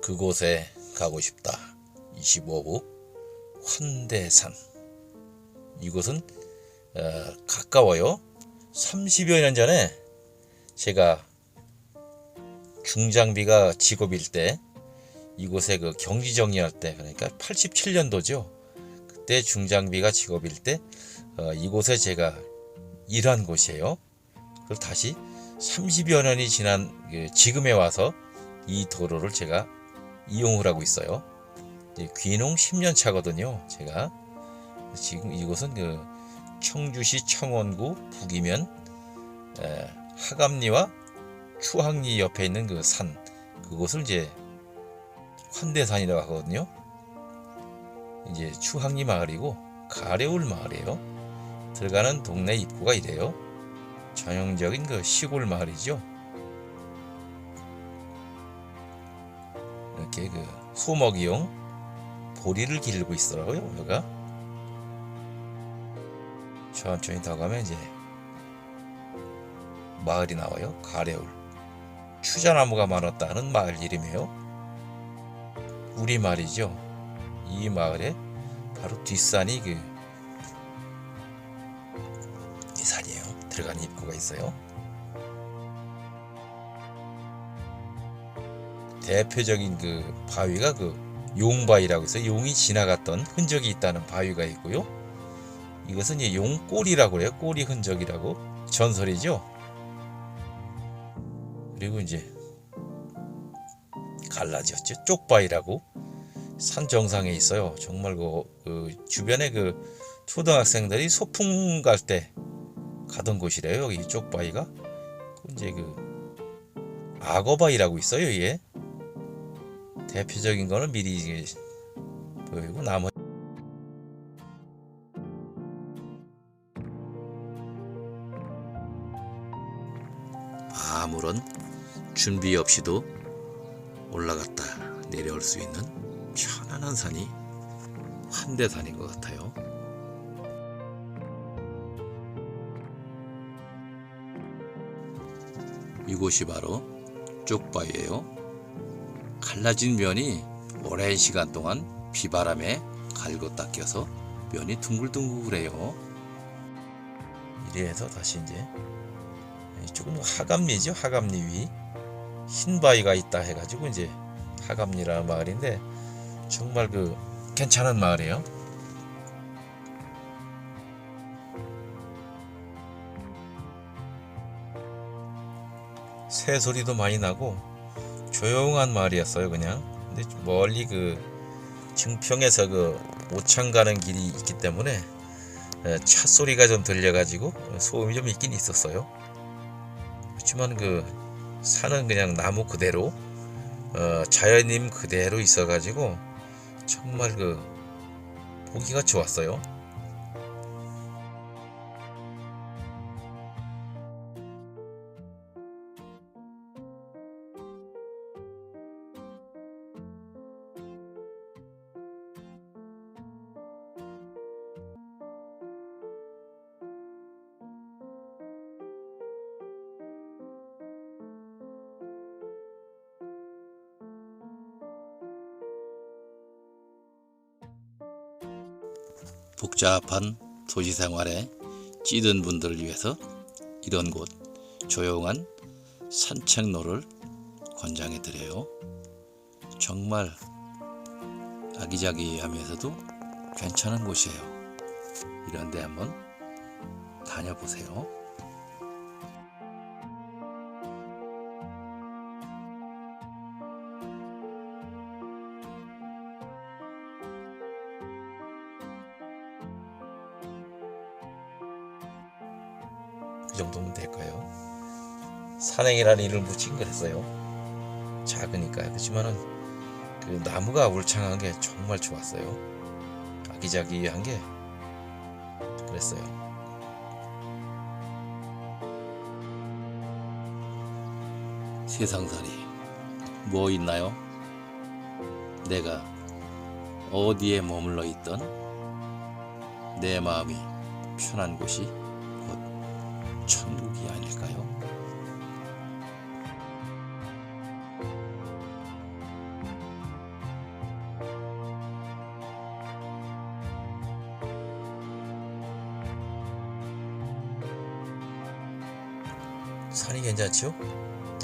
그곳에 가고 싶다. 25부 환대산. 이곳은 어, 가까워요. 30여 년 전에 제가 중장비가 직업일 때 이곳에 그 경지 정리할 때 그러니까 87년도죠. 그때 중장비가 직업일 때 어, 이곳에 제가 일한 곳이에요. 그걸 다시 30여 년이 지난 그 지금에 와서 이 도로를 제가 이용을 하고 있어요. 귀농 10년 차거든요. 제가 지금 이곳은 그 청주시 청원구 북이면 에, 하감리와 추항리 옆에 있는 그 산 그곳을 이제 환대산이라고 하거든요. 이제 추항리 마을이고 가래울 마을이에요. 들어가는 동네 입구가 이래요. 전형적인 그 시골 마을이죠. 이렇게 그 소먹이용 보리를 기르고 있더라고요. 여기가 천천히 더 가면 이제 마을이 나와요. 가래울 추자나무가 많았다는 마을 이름이에요. 우리 말이죠. 이 마을에 바로 뒷산이 그이 산이에요. 들어가는 입구가 있어요. 대표적인 그 바위가 그 용바위라고 해서 용이 지나갔던 흔적이 있다는 바위가 있고요. 이것은 용꼬리라고 그래요. 꼬리 흔적이라고 전설이죠. 그리고 이제 갈라졌죠. 쪽바위라고 산 정상에 있어요. 정말 그, 그 주변에 그 초등학생들이 소풍 갈 때 가던 곳이래요. 여기 쪽바위가 이제 그 악어바위라고 있어요. 이게 대표적인 거는 미리 보이고 나머지 아무런 준비 없이도 올라갔다 내려올 수 있는 편안한 산이 환대산인 것 같아요. 이곳이 바로 쪽바위예요. 갈라진 면이 오랜 시간 동안 비바람에 갈고 닦여서 면이 둥글둥글해요. 이래서 다시 이제 조금 하감리죠. 하감리 위 흰 바위가 있다 해가지고 이제 하감리라는 마을인데 정말 그 괜찮은 마을이에요. 새 소리도 많이 나고 조용한 마을이었어요 그냥. 근데 멀리 그 증평에서 그 오창 가는 길이 있기 때문에 에, 차 소리가 좀 들려가지고 소음이 좀 있긴 있었어요. 그렇지만 그 산은 그냥 나무 그대로 어, 자연임 그대로 있어가지고 정말 그 보기가 좋았어요. 복잡한 도시 생활에 찌든 분들을 위해서 이런 곳 조용한 산책로를 권장해 드려요. 정말 아기자기하면서도 괜찮은 곳이에요. 이런데 한번 다녀보세요. 정도면 될까요? 산행이라는 이름을 붙인 그랬어요. 작으니까 그렇지만은 그 나무가 울창한 게 정말 좋았어요. 아기자기한 게 그랬어요. 세상살이 뭐 있나요? 내가 어디에 머물러 있던 내 마음이 편한 곳이 곧 천국이 아닐까요? 산이 괜찮지요?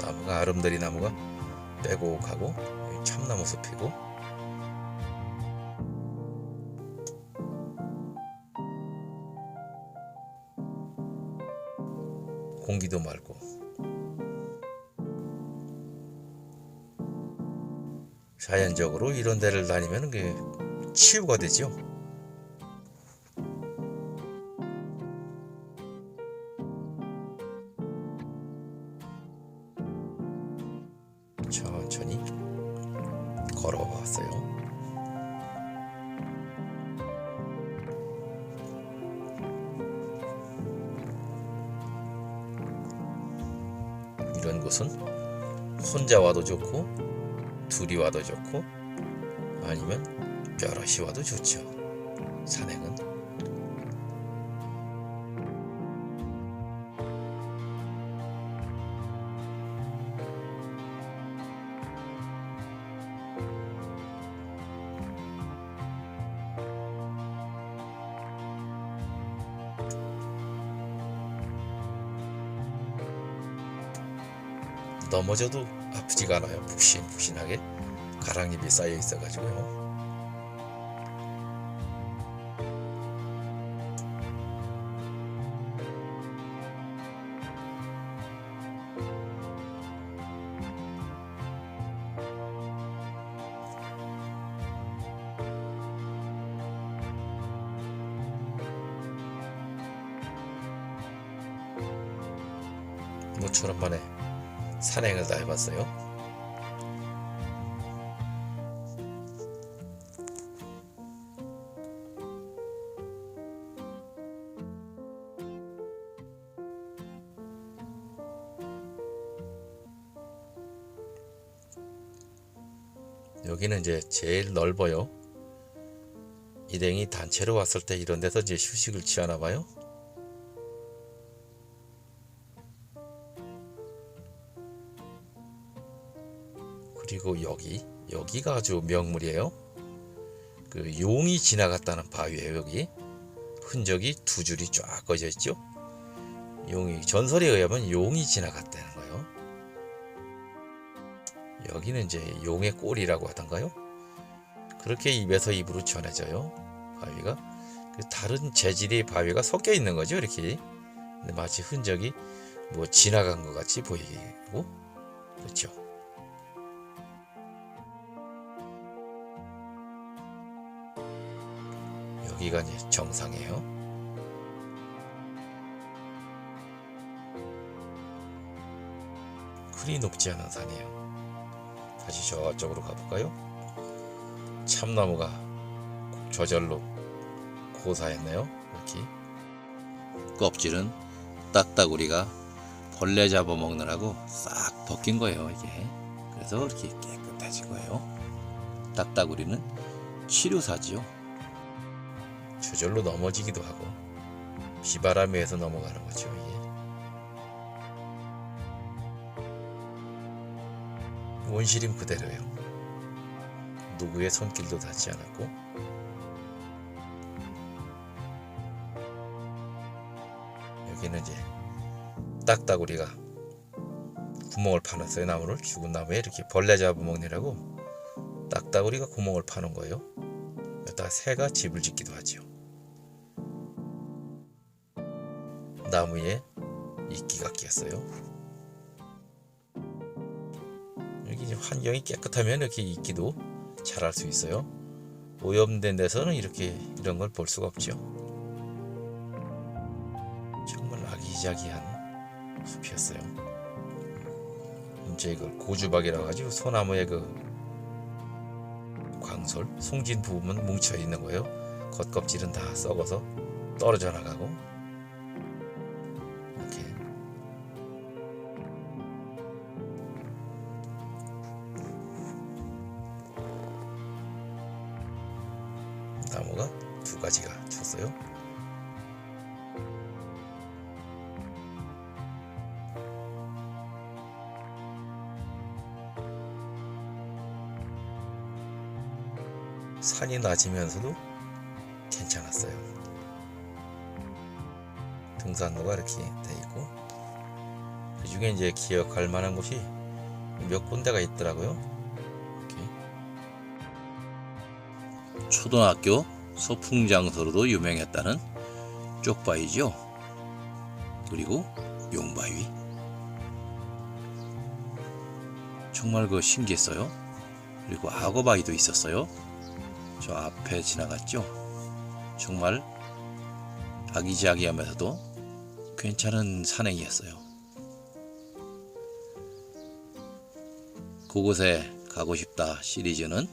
나무가 아름다리 나무가 빼곡하고 참나무 숲이고 공기도 맑고 자연적으로 이런 데를 다니면 그 치유가 되죠. 천천히 걸어왔어요. 이런 곳은 혼자 와도 좋고 둘이 와도 좋고 아니면 여럿이 와도 좋죠. 산행은 넘어져도 아프지가 않아요. 푹신푹신하게 가랑잎이 쌓여 있어가지고요. 모처럼 만에 산행을 다 해봤어요. 여기는 이제 제일 넓어요. 일행이 단체로 왔을 때 이런 데서 이제 휴식을 취하나 봐요. 그리고 여기 여기가 아주 명물이에요. 그 용이 지나갔다는 바위예요. 여기 흔적이 두 줄이 쫙 꺼져 있죠. 용이 전설에 의하면 용이 지나갔다는 거예요. 여기는 이제 용의 꼬리라고 하던가요? 그렇게 입에서 입으로 전해져요. 바위가 그 다른 재질의 바위가 섞여 있는 거죠. 이렇게 마치 흔적이 뭐 지나간 것 같이 보이고 그렇죠. 기가 이제 정상이에요. 그리 높지 않은 산이에요. 다시 저쪽으로 가볼까요? 참나무가 저절로 고사했네요. 이렇게 껍질은 딱따구리가 벌레 잡아먹느라고 싹 벗긴 거예요. 이게 그래서 이렇게 깨끗해진 거예요. 딱따구리는 치료사지요. 저절로 넘어지기도 하고 비바람에서 넘어가는 거죠 이게. 원시림 그대로예요. 누구의 손길도 닿지 않았고. 여기는 이제 딱따구리가 구멍을 파놨어요. 나무를. 죽은 나무에 이렇게 벌레 잡아먹느라고 딱따구리가 구멍을 파는 거예요. 여기다 새가 집을 짓기도 하죠 나무에 이끼가 끼었어요. 여기 환경이 깨끗하면 이렇게 이끼도 자랄 수 있어요. 오염된 데서는 이렇게 이런 걸 볼 수가 없죠. 정말 아기자기한 숲이었어요. 이제 이걸 고주박이라고 하죠. 소나무의 그 광솔, 송진 부분은 뭉쳐 있는 거예요. 겉껍질은 다 썩어서 떨어져 나가고 쳤어요. 산이 낮으면서도 괜찮았어요. 등산로가 이렇게 돼 있고 그 중에 이제 기억할 만한 곳이 몇 군데가 있더라고요. 초등학교 소풍 장소로도 유명했다는 쪽바위죠. 그리고 용바위. 정말 그 신기했어요. 그리고 악어바위도 있었어요. 저 앞에 지나갔죠. 정말 아기자기하면서도 괜찮은 산행이었어요. 그곳에 가고 싶다 시리즈는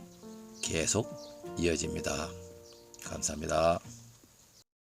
계속 이어집니다. 감사합니다.